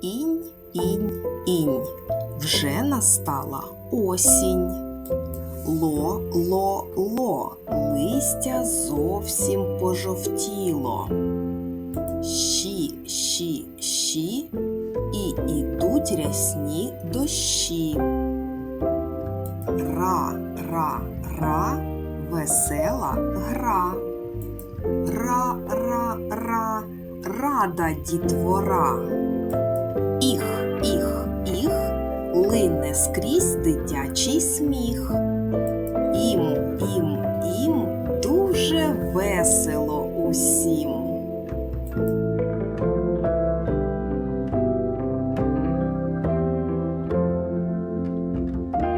інь, інь, інь. вже настала осінь. Ло, ло, ло, листя зовсім пожовтіло. Щі, щі, щі, і ідуть рясні дощі. Ра, ра, ра, весела гра. Ра, ра, ра, рада дітвора. Скрізь дитячий сміх. Ім, ім, ім, дуже весело усім.